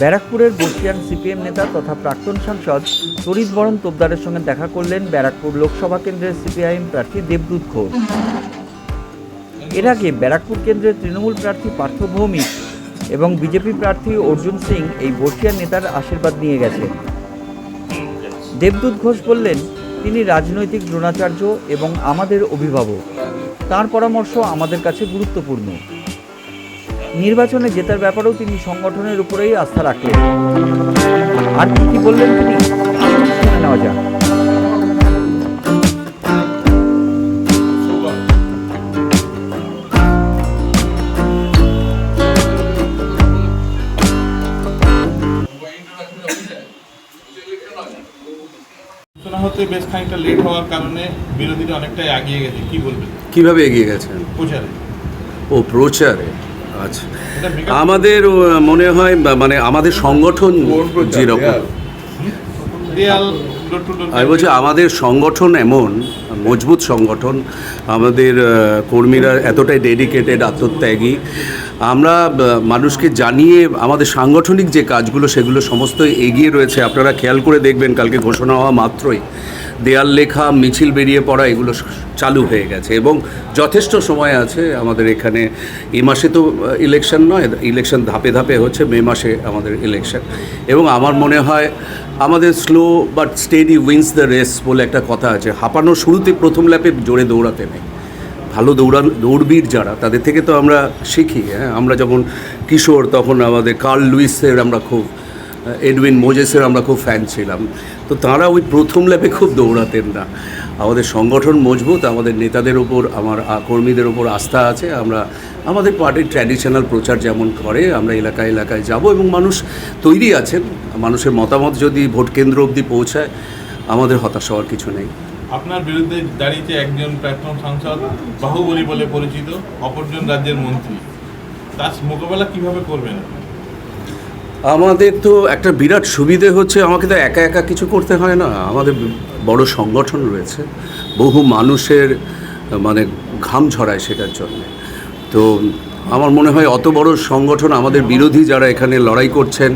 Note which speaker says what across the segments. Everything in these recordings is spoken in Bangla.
Speaker 1: ব্যারাকপুরের বর্ষিয়ান সিপিএম নেতা তথা প্রাক্তন সাংসদ তরিত বরণ তোপদারের সঙ্গে দেখা করলেন ব্যারাকপুর লোকসভা কেন্দ্রের সিপিআইএম প্রার্থী দেবদূত ঘোষ। এর আগে ব্যারাকপুর কেন্দ্রের তৃণমূল প্রার্থী পার্থ ভৌমিক এবং বিজেপি প্রার্থী অর্জুন সিং এই বর্ষিয়ান নেতার আশীর্বাদ নিয়ে গেছেন দেবদূত ঘোষ বললেন, তিনি রাজনৈতিক দ্রোণাচার্য এবং আমাদের অভিভাবক। তার পরামর্শ আমাদের কাছে গুরুত্বপূর্ণ। নির্বাচনে জেতার ব্যাপারেও তিনি সংগঠনের উপরেই আস্থা রাখলেন। আর কি কি বললেন তিনি? শুনে নেওয়া যাক।
Speaker 2: হতে বেশ খানিকটা লেট হওয়ার কারণে বিরোধীরা অনেকটাই এগিয়ে গেছে। কি বলবেন?
Speaker 3: কীভাবে এগিয়ে গেছেন?
Speaker 2: প্রচারে।
Speaker 3: ও প্রচারে? আচ্ছা। আমাদের মনে হয় মানে আমাদের সংগঠন যেরকম আমি বলছি আমাদের সংগঠন এমন মজবুত সংগঠন আমাদের কর্মীরা এতটাই ডেডিকেটেড আত্মত্যাগী। আমরা মানুষকে জানিয়ে আমাদের সাংগঠনিক যে কাজগুলো সেগুলো সমস্ত এগিয়ে রয়েছে। আপনারা খেয়াল করে দেখবেন কালকে ঘোষণা হওয়া মাত্রই। দেয়াল লেখা, মিছিল বেরিয়ে পড়া, এগুলো চালু হয়ে গেছে এবং যথেষ্ট সময় আছে আমাদের এখানে। এ মাসে তো ইলেকশন নয় ইলেকশন ধাপে ধাপে হচ্ছে, মে মাসে আমাদের ইলেকশন এবং আমার মনে হয়, আমাদের slow but steady wins the race বলে একটা কথা আছে। হাঁপানোর শুরুতে প্রথম ল্যাপে জোরে দৌড়াতে নেই। ভালো দৌড়ান দৌড়বীর যারা, তাদের থেকে তো আমরা শিখি হ্যাঁ? আমরা যখন কিশোর, তখন আমাদের কার্ল লুইসের আমরা খুব এডউইন মোজেসের আমরা খুব ফ্যান ছিলাম। তো তাঁরা ওই প্রথম ল্যাপে খুব দৌড়াতেন না। আমাদের সংগঠন মজবুত, আমাদের নেতাদের ওপর আমার কর্মীদের ওপর আস্থা আছে। আমরা, আমাদের পার্টির ট্র্যাডিশনাল প্রচার যেমন করে, আমরা এলাকায় এলাকায় যাব এবং মানুষ তৈরি আছেন। মানুষের মতামত যদি ভোট কেন্দ্র অবধি পৌঁছায়, আমাদের হতাশ হওয়ার কিছু নেই।
Speaker 2: আপনার বিরুদ্ধে দাঁড়িয়েছে একজন প্রাক্তন সাংসদ, বাহুবলী বলে পরিচিত, অপরজন রাজ্যের মন্ত্রী। তার মোকাবেলা কীভাবে করবেন?
Speaker 3: আমাদের তো একটা বিরাট সুবিধে হচ্ছে, আমাকে তো একা একা কিছু করতে হয় না। আমাদের বড় সংগঠন রয়েছে, বহু মানুষের মানে ঘাম ঝরায় সেটার জন্য। তো আমার মনে হয় অত বড় সংগঠন, আমাদের বিরোধী যারা এখানে লড়াই করছেন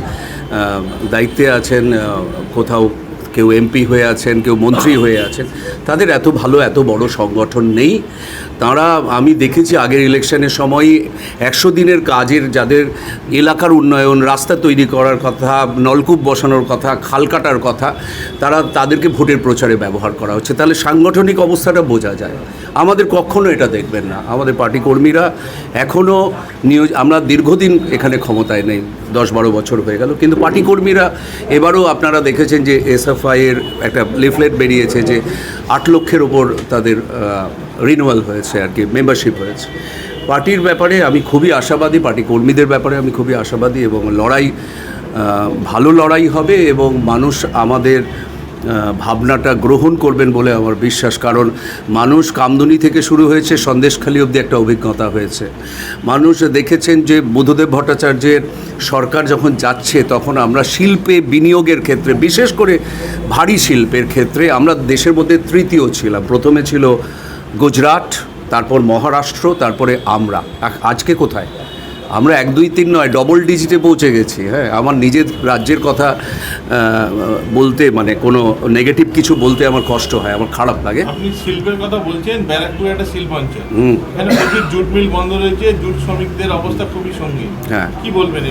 Speaker 3: দায়িত্বে আছেন কোথাও কেউ এমপি হয়ে আছেন, কেউ মন্ত্রী হয়ে আছেন, তাদের এত ভালো, এত বড় সংগঠন নেই। তারা, আমি দেখেছি আগের ইলেকশনের সময় একশো দিনের কাজের যাদের এলাকার উন্নয়ন, রাস্তা তৈরি করার কথা, নলকূপ বসানোর কথা, খাল কাটার কথা, তারা তাদেরকে ভোটের প্রচারে ব্যবহার করা হচ্ছে। তাহলে সাংগঠনিক অবস্থাটা বোঝা যায়। আমাদের কখনো এটা দেখবেন না। আমাদের পার্টি কর্মীরা এখনও নিয়োজ, আমরা দীর্ঘদিন এখানে ক্ষমতায় নেই, দশ বারো বছর হয়ে গেল, কিন্তু পার্টি কর্মীরা এবারও আপনারা দেখেছেন যে এসএফআই এর একটা লিফলেট বেরিয়েছে যে আট লক্ষের ওপর তাদের রিনুয়াল হয়েছে আর কি মেম্বারশিপ হয়েছে। পার্টির ব্যাপারে আমি খুবই আশাবাদী, পার্টি কর্মীদের ব্যাপারে আমি খুবই আশাবাদী এবং লড়াই ভালো লড়াই হবে এবং মানুষ আমাদের ভাবনাটা গ্রহণ করবেন বলে আমার বিশ্বাস। কারণ মানুষ কামদুনি থেকে শুরু হয়েছে, সন্দেশখালী অবধি একটা অভিজ্ঞতা হয়েছে। মানুষ দেখেছেন যে বুদ্ধদেব ভট্টাচার্যের সরকার যখন যাচ্ছে, তখন আমরা শিল্পে বিনিয়োগের ক্ষেত্রে, বিশেষ করে ভারী শিল্পের ক্ষেত্রে, আমরা দেশের মধ্যে তৃতীয় ছিলাম। প্রথমে ছিল গুজরাট, তারপর মহারাষ্ট্র, তারপরে আমরা আজকে কোথায়? আমরা এক দুই তিন নয় ডবল ডিজিটে পৌঁছে গেছি হ্যাঁ আমার নিজের রাজ্যের কথা বলতে মানে কোনো নেগেটিভ কিছু বলতে আমার কষ্ট হয় আমার খারাপ লাগে
Speaker 2: আপনি শিল্পের কথা বলছেন ব্যারাকপুর একটা শিল্পাঞ্চল
Speaker 3: হুম।
Speaker 2: এখানে প্রচুর জুট মিল বন্ধ রয়েছে জুট শ্রমিকদের অবস্থা খুবই সঙ্গীন
Speaker 3: হ্যাঁ।
Speaker 2: কি বলবেন?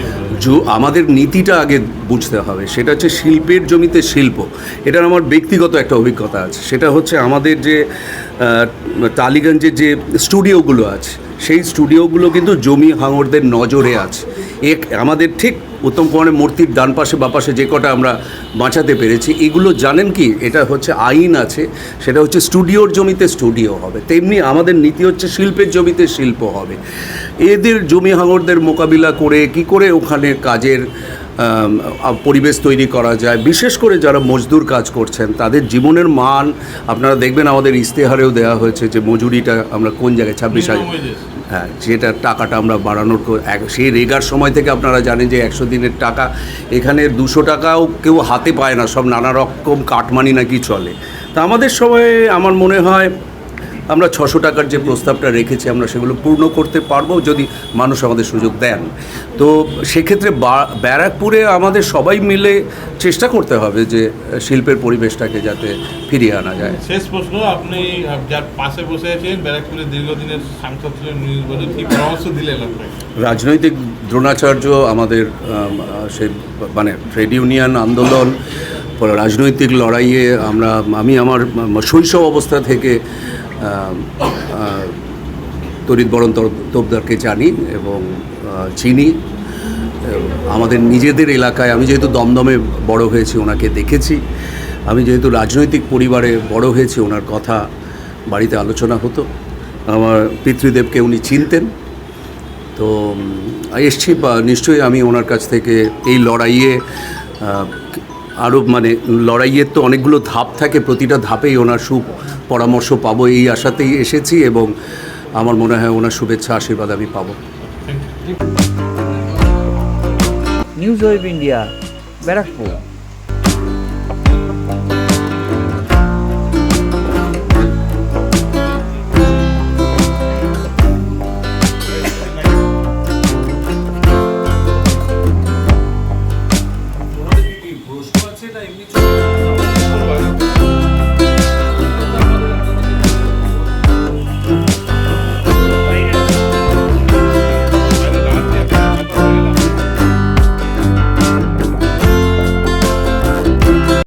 Speaker 3: জো আমাদের নীতিটা আগে বুঝতে হবে সেটা হচ্ছে শিল্পের জমিতে শিল্প এটার আমার ব্যক্তিগত একটা অভিজ্ঞতা আছে সেটা হচ্ছে আমাদের যে টালিগঞ্জের যে স্টুডিওগুলো আছে সেই স্টুডিওগুলো কিন্তু জমি হাঙরদের নজরে আছে। এক, আমাদের ঠিক উত্তম কুমারের মূর্তির ডান পাশে, বা পাশে যে কটা আমরা বাঁচাতে পেরেছি, এগুলো জানেন কি? এটা হচ্ছে আইন আছে, সেটা হচ্ছে স্টুডিওর জমিতে স্টুডিও হবে। তেমনি আমাদের নীতি হচ্ছে শিল্পের জমিতে শিল্প হবে। এদের জমি হাঙরদের মোকাবিলা করে, কি করে ওখানে কাজের পরিবেশ তৈরি করা যায়। বিশেষ করে যারা মজদুর কাজ করছেন তাদের জীবনের মান আপনারা দেখবেন আমাদের ইশতেহারেও দেওয়া হয়েছে যে মজুরিটা আমরা কোন জায়গায় ছাব্বিশ হাজার হ্যাঁ যেটা টাকাটা আমরা বাড়ানোর এক- সেই রেগার সময় থেকে আপনারা জানেন যে একশো দিনের টাকা এখানে দুশো টাকাও কেউ হাতে পায় না সব নানা রকম কাটমানি নাকি চলে। তা আমাদের সময়ে আমার মনে হয় আমরা ছশো টাকার যে প্রস্তাবটা রেখেছি আমরা সেগুলো পূর্ণ করতে পারব যদি মানুষ আমাদের সুযোগ দেন। তো সেক্ষেত্রে ব্যারাকপুরে আমাদের সবাই মিলে চেষ্টা করতে হবে যে শিল্পের পরিবেশটাকে যাতে ফিরিয়ে আনা যায়।
Speaker 2: শেষ প্রশ্ন আপনি যার পাশে বসে আছেন ব্যারাকপুরের দীর্ঘদিনের সাংসদ ছিলেন কি পরামর্শ দিলেন
Speaker 3: রাজনৈতিক দ্রোণাচার্য আমাদের আম, সেই মানে ট্রেড ইউনিয়ন আন্দোলন রাজনৈতিক লড়াইয়ে আমরা আমি আমার শৈশব অবস্থা থেকে আম, আহ, বরণ তোপদারকে জানি এবং চিনি। আমাদের নিজেদের এলাকায় আমি যেহেতু দমদমে বড় হয়েছি ওনাকে দেখেছি। আমি যেহেতু রাজনৈতিক পরিবারে বড় হয়েছি ওনার কথা বাড়িতে আলোচনা হতো। আমার পিতৃদেবকে উনি চিনতেন। তো এসছি নিশ্চয়ই আমি ওনার কাছ থেকে এই লড়াইয়ে আরও মানে লড়াইয়ের তো অনেকগুলো ধাপ থাকে প্রতিটা ধাপেই ওনার সু পরামর্শ পাবো এই আশাতেই এসেছি এবং আমার মনে হয় ওনার শুভেচ্ছা আশীর্বাদ আমি পাবো।
Speaker 1: News web India Barrackpore.